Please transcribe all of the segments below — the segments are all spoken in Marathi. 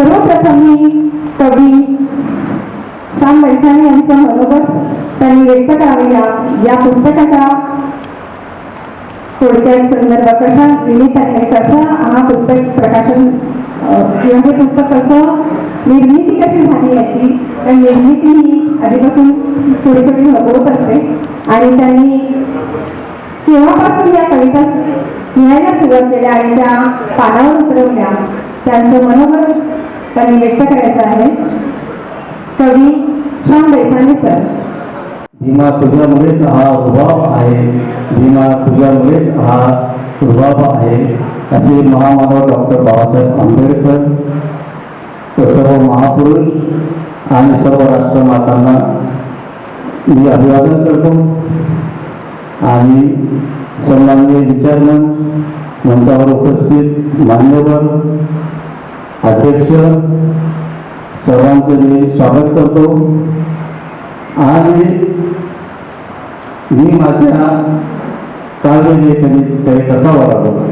सर्वप्रथम मी कवी श्याम वैसाणी यांचं मनोगत त्यांनी व्यक्त करावे या पुस्तकाच्या थोडक्यात संदर्भात कशा निमित्ताने कसं हा पुस्तक प्रकाशन हे पुस्तक कसं निर्मिती कशी झाली याची तर निर्मिती ही आधीपासून थोडी थोडी होत असते. आणि त्यांनी केव्हापासून या कविता लिहायला सुरुवात केल्या आणि त्या पानावर उतरवल्या. त्यांचं मनोगत त्यांनी व्यक्त करायचं आहे. कवी श्याम देसाई सर. भीमा तुझ्यामुळेच हा रुबाब आहे. भीमा तुझ्यामुळेच हा रुबाब आहे. असे महामानव डॉक्टर बाबासाहेब आंबेडकर व सर्व महापुरुष आणि सर्व राष्ट्रमातांना मी अभिवादन करतो. आणि सन्माननीय विचारमंच मंचावर उपस्थित मान्यवर अध्यक्ष सर्वांचं मी स्वागत करतो. आणि मी माझ्या काव्यलेखनीकडे कसा वागावं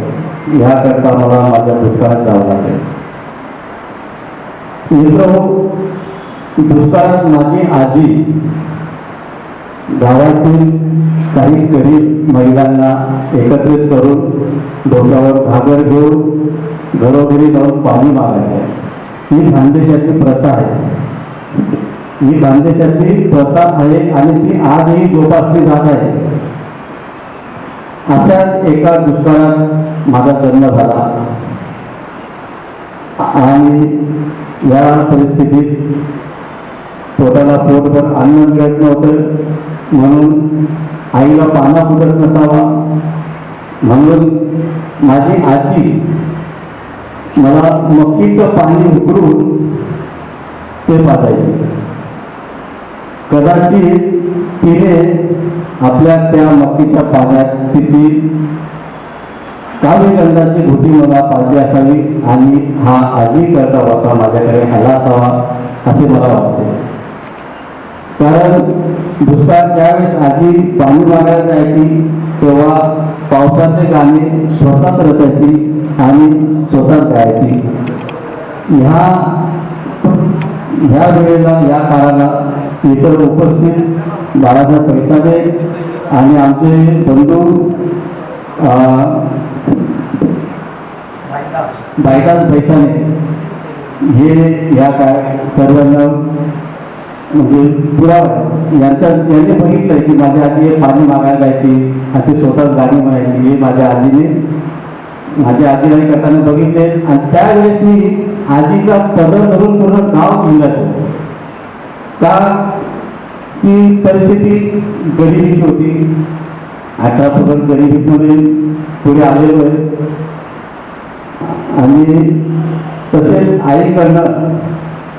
ह्याकरता मला माझ्या दुष्काळात जावं लागेल. मित्र दुष्काळात माझी आजी गावातील काही गरीब महिलांना एकत्रित करून डोक्यावर घागर घेऊन घरोघरी जाऊन पाणी मागायचे. ही खानदेशाची प्रथा आहे. ही खानदेशातली प्रथा आहे आणि ती आजही जोपासली जात आहे. अशाच एका दुष्काळात माझा जन्म झाला. आणि या परिस्थितीत पोटाला पोटभर अन्न मिळत नव्हतं. म्हणून आईला पाना फुटत नसावा. म्हणून माझी आजी मला मक्कीचं पाणी उकरून ते पाजायचे. कदाचित तिने आपल्या त्या मक्कीच्या पाण्यात तिची काव्यगंधाची भूती मला पाहिजे असावी आणि हा आजी करता वसा माझ्याकडे आला असावा असे मला वाटते. कारण दुसरा ज्यावेळेस आजी पाणी मागायला जायची तेव्हा पावसाचे गाणे स्वतःच रचायची आणि स्वतःच गायची. ह्या ह्या वेळेला या काळाला इतर उपस्थित बाळासाहेब पैसादे आणि आमचे बंधू अं, बायकाच पैसाने हे या काय सर्वांना म्हणजे पुरावा यांचा यांच्या यांनी बघितलंय की माझ्या आजी हे पाणी मागायला जायची आणि ती स्वतःच गाणी म्हणायची हे माझ्या आजीने माझ्या आजीला करताना बघितले. आणि त्यावेळेस मी आजीचा पदर धरून पूर्ण नाव घेऊन का? की परिस्थिती गरिबीची होती. अठरा पर्यंत गरिबीमध्ये पुढे आलेलो आहे. आणि तसेच आईकडनं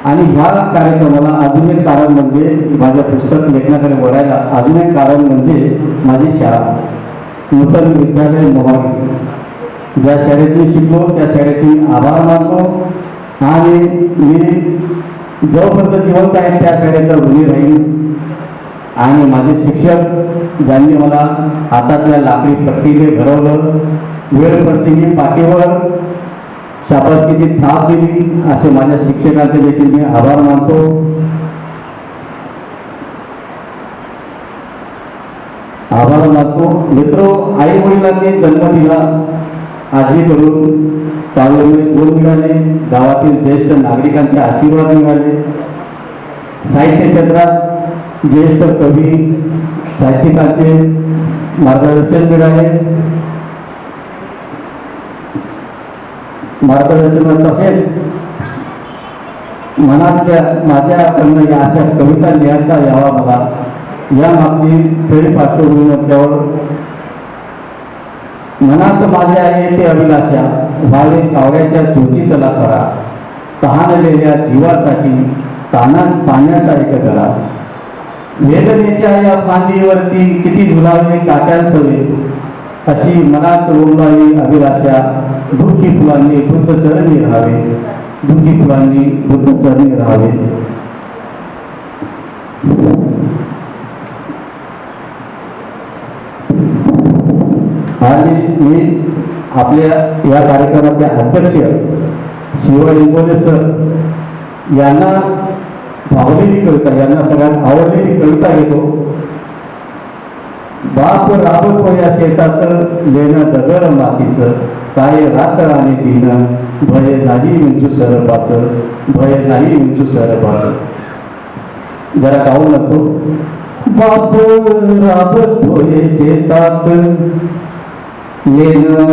आणि ह्या कार्यक्रमाला अजून एक कारण म्हणजे माझ्या पुस्तक लेखनाकडे वळायला अजून एक कारण म्हणजे माझी शाळा. नूतन विद्यालय मोहाली ज्या शाळेत मी शिकलो त्या शाळेचे आभार मानतो आणि मी जोपर्यंत जिवंत आहे त्या शाळेचा ऋणी राहील आणि माझे शिक्षक ज्यांनी मला हातातल्या लाकडी पट्टीने घडवलं वेळ पाठीवर शाबासकीची थाप दिली. असे माझ्या शिक्षकांचे देखील मी आभार मानतो. आभार मानतो. मित्र आई वडिलांनी जन्म दिला. आजीकडून काव्यामुळे गुण मिळाले? गावातील ज्येष्ठ नागरिकांचे आशीर्वाद मिळाले. साहित्य क्षेत्रात ज्येष्ठ कवी साहित्यिकांचे मार्गदर्शन मिळाले. मार्गदर्शन तसेच मनातल्या माझ्याकडनं या अशा कविता लिहायचा यावा मला या मागची फेरी पार्श्वभूमी म्हटल्यावर मनात माझ्या येते अभिलाषा. व्हावे कावड्याच्या तला करा. तहानलेल्या जीवासाठी तानात पाण्याचा एक करा वेदनेच्या या फांदीवरती किती झुलावे काट्यांसवे अशी मनात रोमणारी अभिलाषा. दुःखी फुलांनी बुद्ध चरणी राहावे. दुःखी फुलांनी बुद्ध चरणी राहावे. आणि मी आपल्या या कार्यक्रमाचे अध्यक्ष शिव इंगोले सर यांना भावलेली कविता यांना सगळ्यात आवडलेली कविता घेतो बाप राबत या शेतात लेणं दगड मातीचं. काय रातराने आणि दिन भय नाही विंचू सरपाचं भय नाही विंचू सरपाचं. जरा गाऊ नको. बाप राबत होय शेतात. लेणं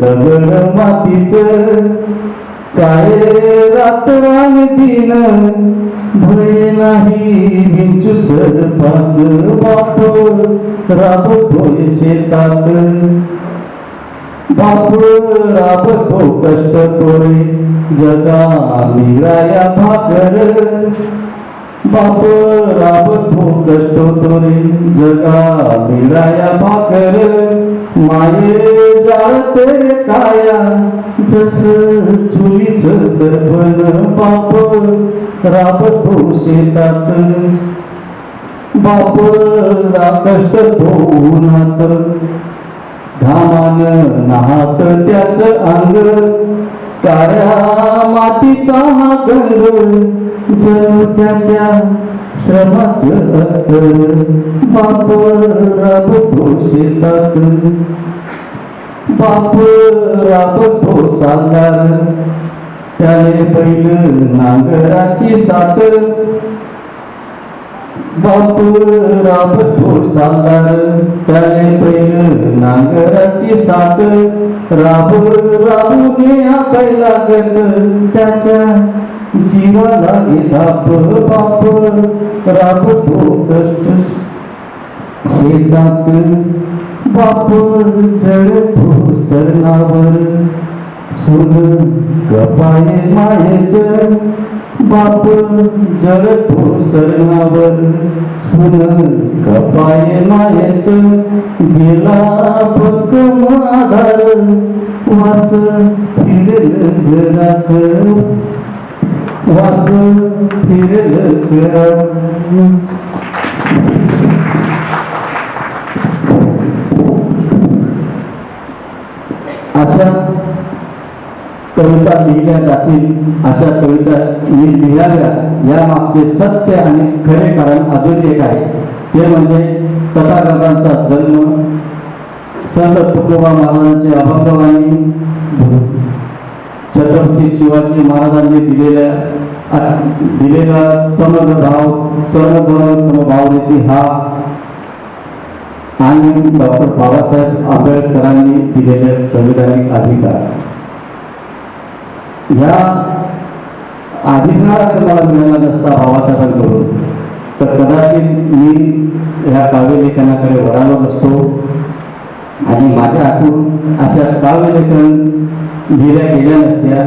दगड मातीचं. काय रात आणि दिन भय नाही विंचू सरपाच. बाप राबतोय शेतात. भाकर आपतो कष्ट तोरे जगा मिराया भाकर. बाप आपतो कष्ट तोरे जगा मिराया भाकर. माये जाते काया जस चुलीच सरपण बाप राबतो शेतात. बापर कष्ट तो उन्हात घामान नाहात त्याच अंग. काळ्या मातीचा हा गंग जणू त्याच्या श्रमाच अत्तर बाप राबतो शेतात बाप राबतो साकार त्याने पहिलं नांगराची साथ बाप राबतो साकार त्याने पहिलं नांगराची साथ राब राबूने आकाय लागत त्याच्या जीवाला घेताप बाप राबतो कष्ट शेतात बाप जळतो सरणावर सुन कपाये मायेच. बाप जळतो सरणावर सुन कपाये मायेच गेला भक्कम आधार वास फिरल घराच वास फिरल घराच कविता लिहिल्या जातील अशा कविता मी लिहाव्या या मागचे सत्य आणि खरे कारण अजून एक आहे. ते म्हणजे तथागतांचा जन्म संत तुकोबा महाराजांचे अभंगवाणी छत्रपती शिवाजी महाराजांनी दिलेल्या आ- दिलेला समभाव समधर्म समभावनेची हा. आणि डॉक्टर बाबासाहेब आंबेडकरांनी दिलेले संविधानिक अधिकार. ह्या अधिकार मला मिळाला नसता बाबासाहेबांकडून तर कदाचित मी ह्या काव्यलेखनाकडे वळालो नसतो. आणि माझ्या हातून अशा काव्यलेखन लिहिल्या गेल्या नसत्या.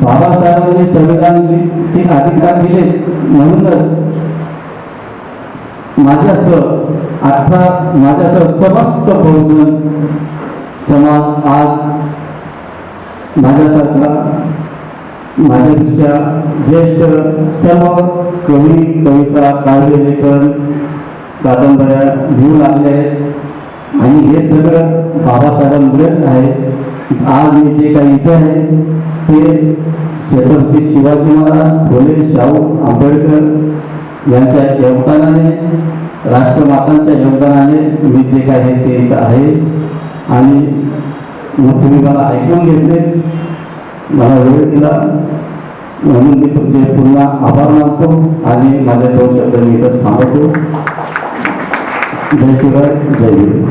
बाबासाहेबांनी संविधान ते अधिकार दिले म्हणूनच माझ्यासह अठरा माझ्यासह समस्त बहुजन समाज आज माझ्यासारखा माझ्यापेक्षा ज्येष्ठ सर्व कवी कविता काव्यलेखन कादंबऱ्या घेऊ लागले आहेत. आणि हे सगळं बाबासाहेबांमुळेच आहे आज मी जे काही इथे आहे ते छत्रपती शिवाजी महाराज फुले शाहू आंबेडकर यांच्या योगदानाने राष्ट्रमातांच्या योगदानाने मी जे काही ते इथं आहे. आणि मग तुम्ही मला ऐकून घेतले. मला वेळ दिला. म्हणून मी तुमचे पुन्हा आभार मानतो आणि माझ्या दोन शब्द मी इथं थांबवतो जय शिवाय जय भीम